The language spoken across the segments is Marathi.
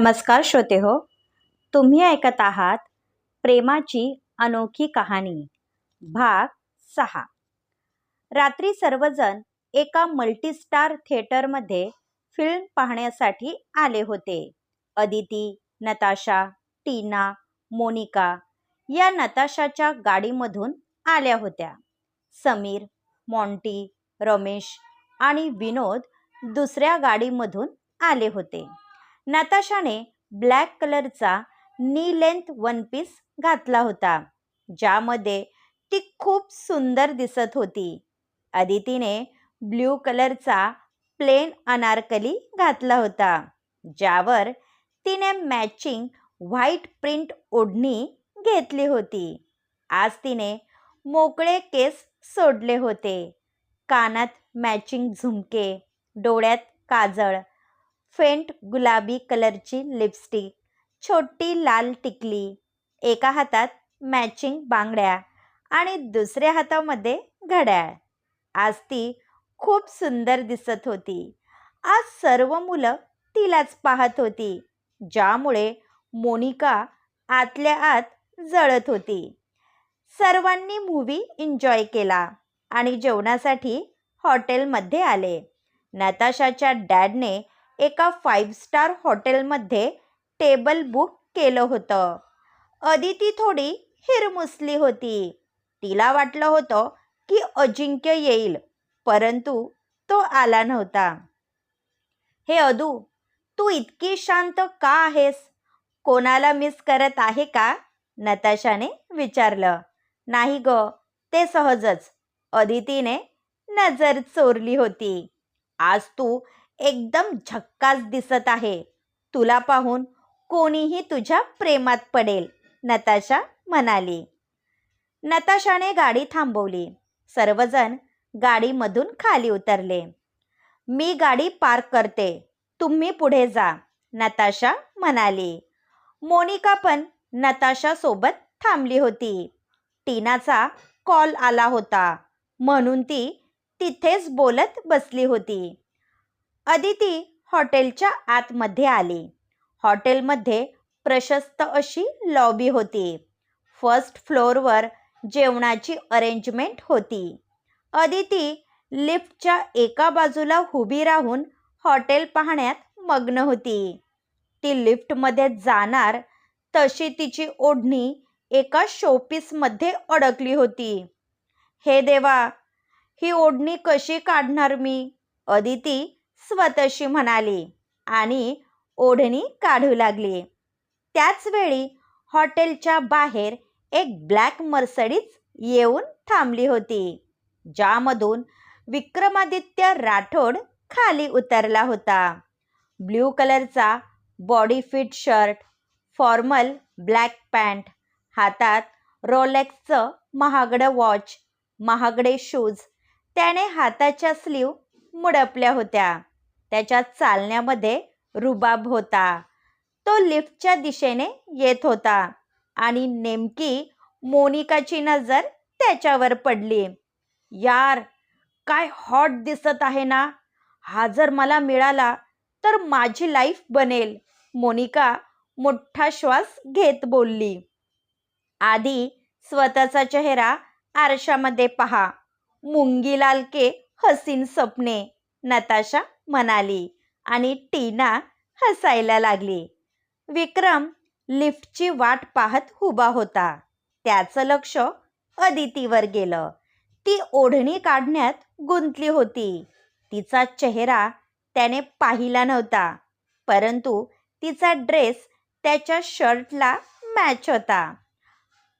नमस्कार श्रोते हो तुम्ही ऐकत आहात प्रेमाची अनोखी कहाणी भाग सहा. रात्री सर्वजण एका मल्टीस्टार थिएटरमध्ये फिल्म पाहण्यासाठी आले होते. अदिती नताशा टीना मोनिका या नताशाच्या गाडीमधून आल्या होत्या. समीर मॉन्टी रमेश आणि विनोद दुसऱ्या गाडीमधून आले होते. नताशाने ब्लॅक कलरचा नी लेंथ वन पीस घातला होता ज्यामध्ये ती खूप सुंदर दिसत होती. अदितीने ब्ल्यू कलरचा प्लेन अनारकली घातला होता ज्यावर तिने मॅचिंग व्हाईट प्रिंट ओढणी घेतली होती. आज तिने मोकळे केस सोडले होते. कानात मॅचिंग झुमके डोळ्यात काजळ फेंट गुलाबी कलरची लिपस्टिक. छोटी लाल टिकली. एका हातात मॅचिंग बांगड्या आणि दुसऱ्या हातामध्ये घड्याळ. आज ती खूप सुंदर दिसत होती. आज सर्व मुलं तिलाच पाहत होती ज्यामुळे मोनिका आतल्या आत जळत होती. सर्वांनी मूवी एन्जॉय केला आणि जेवणासाठी हॉटेलमध्ये आले. नताशाच्या डॅडने एका फाईव्ह स्टार हॉटेलमध्ये टेबल बुक केलं होतं. अदिती थोडी हिरमुसली होती. तिला वाटलं होतं की अजिंक्य येईल परंतु तो आला नव्हता. हे अदू तू इतकी शांत का आहेस? कोणाला मिस करत आहे का? नताशाने विचारलं. नाही ग ते सहजच. अदितीने नजर चोरली होती. आज तू एकदम झक्कास दिसत आहे. तुला पाहून कोणीही तुझ्या प्रेमात पडेल नताशा म्हणाली. नताशाने गाडी थांबवली. सर्वजण गाडीमधून खाली उतरले. मी गाडी पार्क करते. तुम्ही पुढे जा नताशा म्हणाली. मोनिका पण नताशा सोबत थांबली होती. टीनाचा कॉल आला होता. म्हणून ती तिथेच बोलत बसली होती. अदिती हॉटेलच्या आतमध्ये आली. हॉटेलमध्ये प्रशस्त अशी लॉबी होती. फर्स्ट फ्लोअरवर जेवणाची अरेंजमेंट होती. अदिती लिफ्टच्या एका बाजूला उभी राहून हॉटेल पाहण्यात मग्न होती. ती लिफ्टमध्ये जाणार तशी तिची ओढणी एका शोपीसमध्ये अडकली होती. हे देवा ही ओढणी कशी काढणार मी? अदिती स्वतःशी म्हणाली आणि ओढणी काढू लागली. त्याचवेळी हॉटेलच्या बाहेर एक ब्लॅक मर्सडीज येऊन थांबली होती ज्यामधून विक्रमादित्य राठोड खाली उतरला होता. ब्ल्यू कलरचा body fit shirt formal black pant हातात रोलेक्सचं महागडं वॉच महागडे शूज त्याने हाताच्या स्लीव मुडपल्या होत्या. त्याच्या चालण्यामध्ये रुबाब होता. तो लिफ्टच्या दिशेने येत होता आणि नेमकी मोनिकाची नजर त्याच्यावर पडली. यार काय हॉट दिसत आहे ना? हा जर मला मिळाला तर माझी लाईफ बनेल मोनिका मोठा श्वास घेत बोलली. आधी स्वतःचा चेहरा आरशामध्ये पहा. मुंगी लालके हसीन सपने नताशा म्हणाली आणि टीना हसायला लागली. विक्रम लिफ्टची वाट पाहत उभा होता. त्याचं लक्ष अदितीवर गेलं. ती ओढणी काढण्यात गुंतली होती. तिचा चेहरा त्याने पाहिला नव्हता परंतु तिचा ड्रेस त्याच्या शर्टला मॅच होता.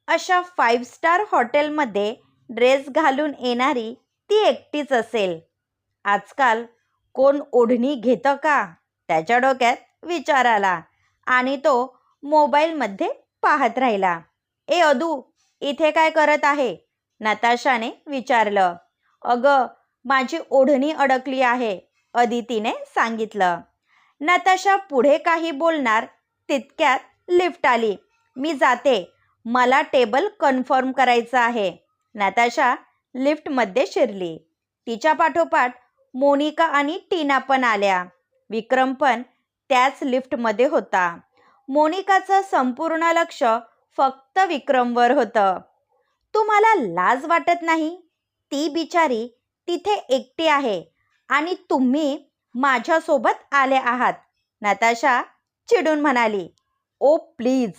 अशा फाईव्ह स्टार हॉटेलमध्ये ड्रेस घालून येणारी ती एकटीच असेल. आजकाल कोण ओढणी घेतं का? त्याच्या डोक्यात विचार आला आणि तो मोबाईलमध्ये पाहत राहिला. ए अदू इथे काय करत आहे? नताशाने विचारलं. अगं माझी ओढणी अडकली आहे अदितीने सांगितलं. नताशा पुढे काही बोलणार तितक्यात लिफ्ट आली. मी जाते. मला टेबल कन्फर्म करायचं आहे. नताशा लिफ्टमध्ये शिरली. तिच्या पाठोपाठ मोनिका आणि टीना पण आल्या. विक्रम पण त्याच लिफ्टमध्ये होता. मोनिकाचं संपूर्ण लक्ष फक्त विक्रमवर होतं. तुम्हाला लाज वाटत नाही? ती बिचारी तिथे एकटी आहे आणि तुम्ही माझ्यासोबत आले आहात. नताशा चिडून म्हणाली ओ प्लीज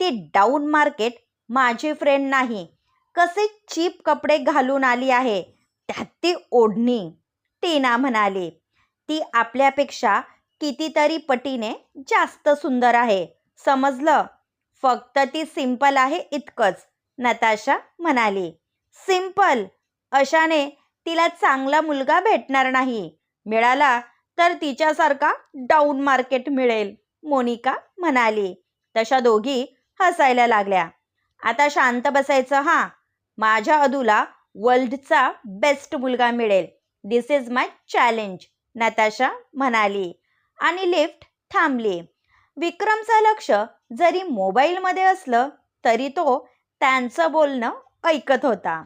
ती डाऊन मार्केट माझी फ्रेंड नाही. कसे चीप कपडे घालून आली आहे. त्यात ती ओढणी. टीना म्हणाली ती आपल्यापेक्षा कितीतरी पटीने जास्त सुंदर आहे. समजलं? फक्त ती सिंपल आहे इतकंच नताशा म्हणाली. सिंपल? अशाने तिला चांगला मुलगा भेटणार नाही. मिळाला तर तिच्यासारखा डाऊन मार्केट मिळेल मोनिका म्हणाली. तशा दोघी हसायला लागल्या. आता शांत बसायचं हां. माझ्या अदूला वर्ल्डचा बेस्ट मुलगा मिळेल. This is my challenge Natasha म्हणाली. आणि लिफ्ट थांबली. विक्रमचं लक्ष जरी मोबाईलमध्ये असलं तरी तो त्यांचं बोलणं ऐकत होता.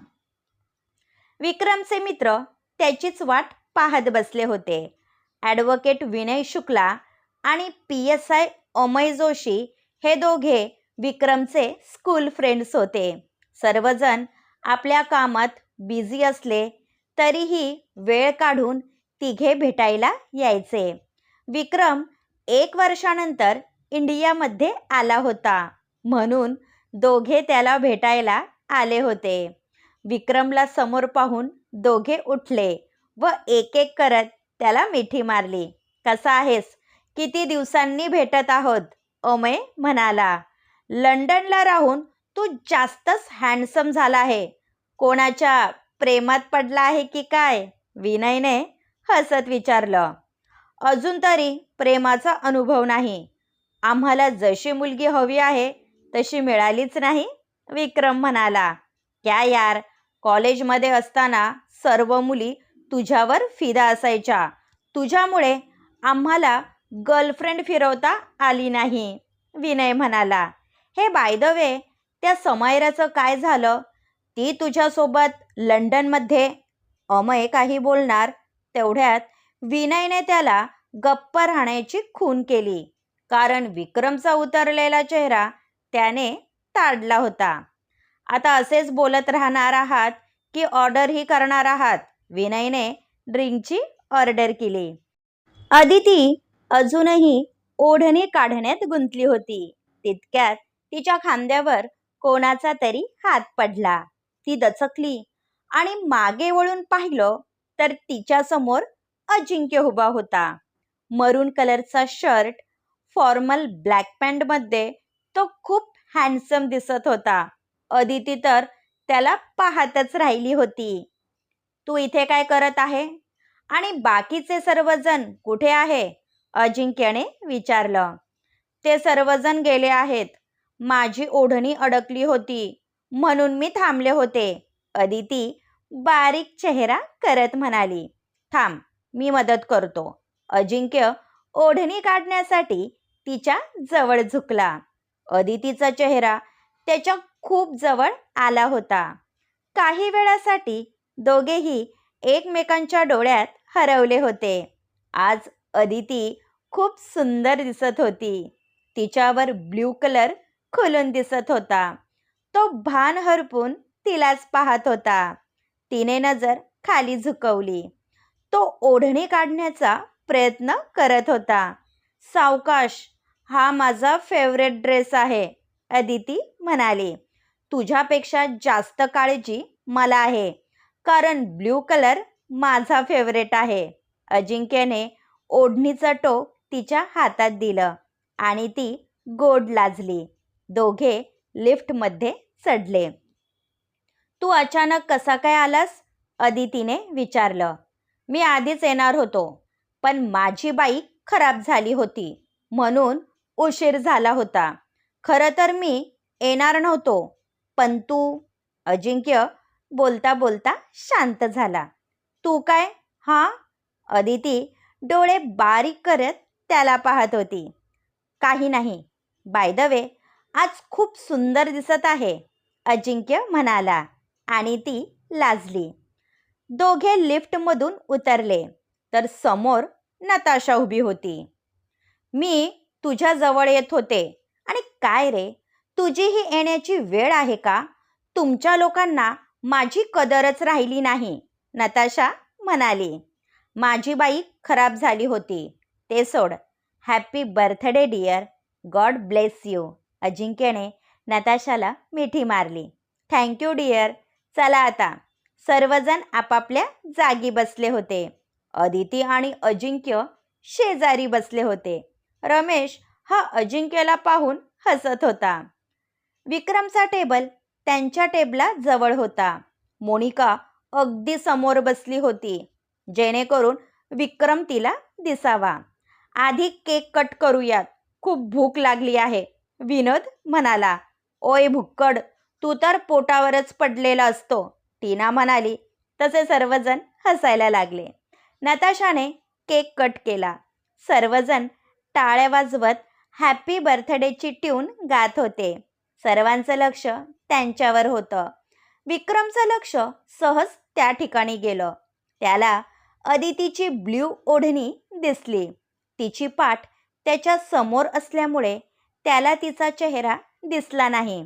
विक्रमचे मित्र त्याचीच वाट पाहत बसले होते. ॲडव्होकेट विनय शुक्ला आणि P S I Amay Joshi हे दोघे विक्रमचे स्कूल फ्रेंड्स होते. सर्वजण आपल्या कामात बिझी असले तरीही वेळ काढून तिघे भेटायला यायचे. विक्रम एक वर्षानंतर इंडियामध्ये आला होता. म्हणून दोघे त्याला भेटायला आले होते. विक्रमला समोर पाहून दोघे उठले व एक एक करत त्याला मिठी मारली. कसा आहेस? किती दिवसांनी भेटत आहोत? अमय म्हणाला. लंडनला राहून तू जास्तच हँडसम झाला आहे. कोणाच्या प्रेमात पडला आहे की काय? विनयने हसत विचारलं. अजून तरी प्रेमाचा अनुभव नाही. आम्हाला जशी मुलगी हवी आहे तशी मिळालीच नाही विक्रम म्हणाला. क्या यार कॉलेजमध्ये असताना सर्व मुली तुझ्यावर फिदा असायच्या. तुझ्यामुळे आम्हाला गर्लफ्रेंड फिरवता आली नाही विनय म्हणाला. हे बाय द वे त्या समायराचं काय झालं? ती तुझ्यासोबत लंडनमध्ये अमय काही बोलणार तेवढ्यात विनयने त्याला गप्प राहण्याची खून केली. कारण विक्रमचा उतरलेला चेहरा त्याने ताडला होता. आता असेच बोलत राहणार आहात की ऑर्डरही करणार आहात विनयने ड्रिंकची ऑर्डर केली. अदिती अजूनही ओढणी काढण्यात गुंतली होती. तितक्यात तिच्या खांद्यावर कोणाचा तरी हात पडला. ती दचकली आणि मागे वळून पाहिलं तर तिच्यासमोर अजिंक्य उभा होता. मरून कलरचा शर्ट फॉर्मल ब्लॅक पॅन्टमध्ये तो खूप हँडसम दिसत होता. अदिती तर त्याला पाहतच राहिली होती. तू इथे काय करत आहे? आणि बाकीचे सर्वजण कुठे आहे? अजिंक्यने विचारलं. ते सर्वजण गेले आहेत. माझी ओढणी अडकली होती. म्हणून मी थांबले होते. अदिती बारीक चेहरा करत म्हणाली थांब मी मदत करतो. अजिंक्य ओढणी काढण्यासाठी तिच्या जवळ झुकला. अदितीचा चेहरा त्याच्या खूप जवळ आला होता. काही वेळासाठी दोघेही एकमेकांच्या डोळ्यात हरवले होते. आज अदिती खूप सुंदर दिसत होती. तिच्यावर ब्ल्यू कलर खुलून दिसत होता. तो भान हरपून तिलाच पाहत होता. तिने नजर खाली झुकवली. तो ओढणी काढण्याचा प्रयत्न करत होता. सावकाश हा माझा फेवरेट ड्रेस आहे अदिती म्हणाली. तुझ्यापेक्षा जास्त काळजी मला आहे कारण ब्ल्यू कलर माझा फेवरेट आहे. अजिंक्यने ओढणीचं टोक तिच्या हातात दिलं आणि ती गोड लाजली. दोघे लिफ्टमध्ये चढले तू अचानक कसा काय आलास? अदितीने विचारलं. मी आधीच येणार होतो पण माझी बाईक खराब झाली होती म्हणून उशीर झाला होता. खरं तर मी येणार नव्हतो पण तू अजिंक्य बोलता बोलता शांत झाला. तू काय? हां? अदिती डोळे बारीक करत त्याला पाहत होती. काही नाही. बाय द वे आज खूप सुंदर दिसत आहे अजिंक्य म्हणाला आणि ती लाजली. दोघे लिफ्टमधून उतरले तर समोर नताशा उभी होती. मी तुझ्याजवळ येत होते आणि काय रे तुझी ही येण्याची वेळ आहे का? तुमच्या लोकांना माझी कदरच राहिली नाही नताशा म्हणाली. माझी बाईक खराब झाली होती ते सोड. Happy birthday dear. God bless you. अजिंक्यने नताशाला मिठी मारली. थँक्यू डिअर चला आता. सर्वजण आपापल्या जागी बसले होते. अदिती आणि अजिंक्य शेजारी बसले होते. रमेश हा अजिंक्यला पाहून हसत होता. विक्रमचा टेबल त्यांच्या टेबला जवळ होता. मोनिका अगदी समोर बसली होती. जेणेकरून विक्रम तिला दिसावा. आधी केक कट करूयात. खूप भूक लागली आहे. विनोद म्हणाला ओय भुक्कड तू तर पोटावरच पडलेला असतो टीना म्हणाली. तसे सर्वजण हसायला लागले. नताशाने केक कट केला. सर्वजण टाळ्या वाजवत हॅपी बर्थडेची ट्यून गात होते. सर्वांचं लक्ष त्यांच्यावर होतं. विक्रमचं लक्ष सहज त्या ठिकाणी गेलं. त्याला अदितीची ब्ल्यू ओढणी दिसली. तिची पाठ त्याच्यासमोर असल्यामुळे त्याला तिचा चेहरा दिसला नाही.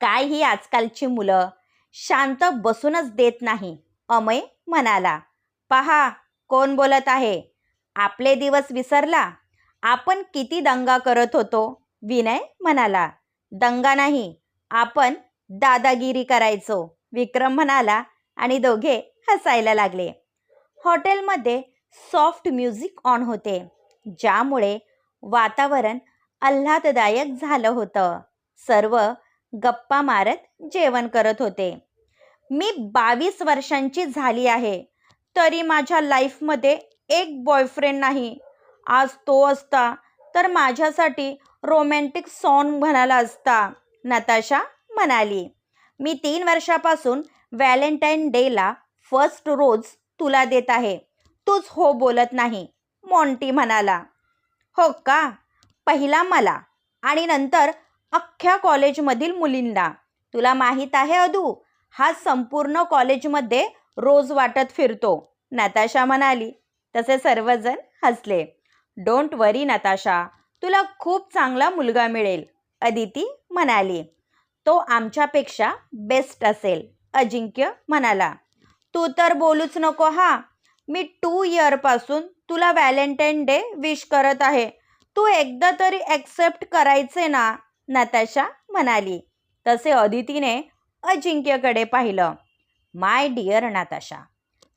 काय ही आजकालची मुलं शांत बसूनच देत नाही अमय म्हणाला. पहा कोण बोलत आहे? आपले दिवस विसरला. आपण किती दंगा करत होतो? विनय म्हणाला. दंगा नाही आपण दादागिरी करायचो विक्रम म्हणाला आणि दोघे हसायला लागले. हॉटेलमध्ये सॉफ्ट म्युझिक ऑन होते ज्यामुळे वातावरण आल्हाददायक झालं होतं. सर्व गप्पा मारत जेवण करत होते. मी बावीस वर्षांची झाली आहे. तरी माझ्या लाईफमध्ये एक बॉयफ्रेंड नाही. आज तो असता तर माझ्यासाठी रोमॅन्टिक सॉन्ग म्हणाला असता नताशा म्हणाली. मी तीन वर्षापासून व्हॅलेंटाईन डेला फर्स्ट रोज तुला देत आहे. तूच हो बोलत नाही मॉन्टी म्हणाला. हो का? पहिला मला आणि नंतर अख्ख्या कॉलेजमधील मुलींना. तुला माहीत आहे अदू? हा संपूर्ण कॉलेजमध्ये रोज वाटत फिरतो नताशा म्हणाली. तसे सर्वजण हसले. Don't worry Natasha. तुला खूप चांगला मुलगा मिळेल अदिती म्हणाली. तो आमच्यापेक्षा बेस्ट असेल अजिंक्य म्हणाला. तू तर बोलूच नको हा. मी टू इयरपासून तुला व्हॅलेंटाईन डे विश करत आहे. तू एकदा तरी ॲक्सेप्ट करायचे ना नताशा म्हणाली. तसे अदितीने अजिंक्यकडे पाहिलं. माय डिअर नाताशा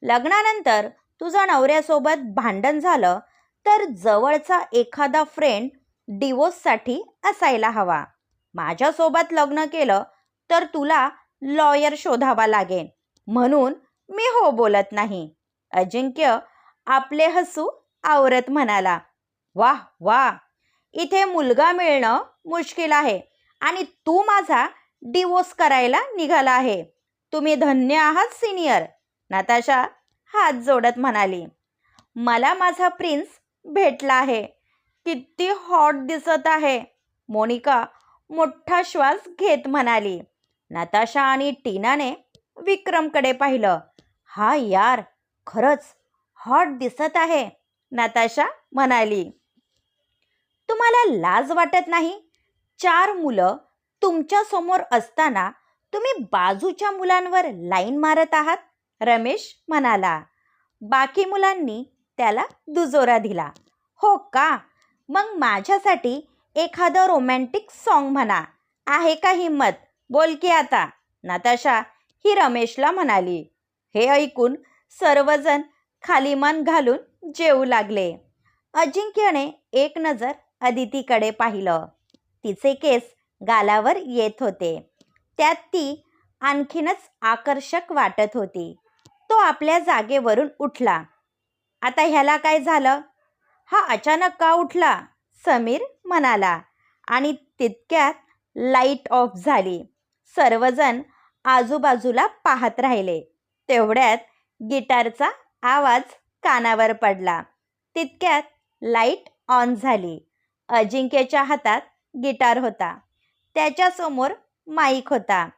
लग्नानंतर तुझा नवऱ्यासोबत भांडण झालं तर जवळचा एखादा फ्रेंड डिवोर्ससाठी असायला हवा. माझ्यासोबत लग्न केलं तर तुला लॉयर शोधावा लागेल म्हणून मी हो बोलत नाही. अजिंक्य आपले हसू आवरत म्हणाला. वाह वाह. इथे मुलगा मिळणं मुश्किल आहे. आणि तू माझा डिवोर्स करायला निघाला आहे. तुम्ही धन्य आहात सिनियर नाताशा हात जोडत म्हणाली. मला माझा प्रिन्स भेटला आहे. किती हॉट दिसत आहे. मोनिका मोठा श्वास घेत म्हणाली. नताशा आणि टीनाने विक्रमकडे पाहिलं. हा यार खरंच हॉट दिसत आहे नताशा म्हणाली. तुम्हाला लाज वाटत नाही? चार मुलं तुमच्यासमोर असताना तुम्ही बाजूच्या मुलांवर लाईन मारत आहात? रमेश म्हणाला. बाकी मुलांनी त्याला दुजोरा दिला. हो का? मग माझ्यासाठी एखादं रोमॅन्टिक सॉन्ग म्हणा. आहे का हिंमत? बोल की आता. नताशा ही रमेशला म्हणाली. हे ऐकून सर्वजण खालीमान घालून जेवू लागले. अजिंक्यने एक नजर अदितीकडे पाहिलं. तिचे केस गालावर येत होते. त्यात ती आणखीनच आकर्षक वाटत होती. तो आपल्या जागेवरून उठला. आता ह्याला काय झालं? हा अचानक का उठला? समीर म्हणाला. आणि तितक्यात लाइट ऑफ झाली. सर्वजण आजूबाजूला पाहत राहिले. तेवढ्यात गिटारचा आवाज कानावर पडला. तितक्यात लाइट ऑन झाली. अजिंक्यच्या हातात गिटार होता. त्याच्यासमोर माईक होता.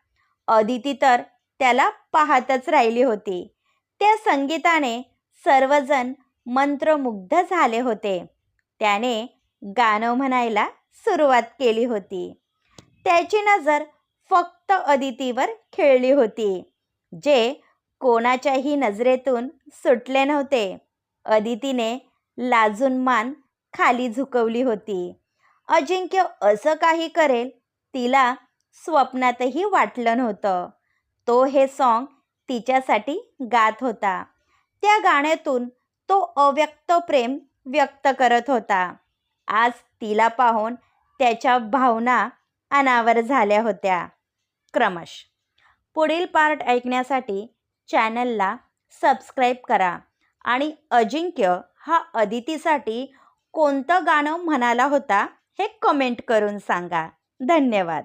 अदिती तर त्याला पाहतच राहिली होती. त्या संगीताने सर्वजण मंत्रमुग्ध झाले होते. त्याने गाणं म्हणायला सुरुवात केली होती. त्याची नजर फक्त अदितीवर खेळली होती जे कोणाच्याही नजरेतून सुटले नव्हते. अदितीने लाजून मान खाली झुकवली होती. अजिंक्य असं काही करेल तिला स्वप्नातही वाटलं नव्हतं. तो हे सॉन्ग तिच्यासाठी गात होता. त्या गाण्यातून तो अव्यक्त प्रेम व्यक्त करत होता. आज तिला पाहून त्याच्या भावना अनावर झाल्या होत्या. क्रमश. पुढील पार्ट ऐकण्यासाठी चॅनलला सबस्क्राईब करा आणि अजिंक्य हा अदितीसाठी कोणतं गाणं म्हणाला होता हे कमेंट करून सांगा. धन्यवाद.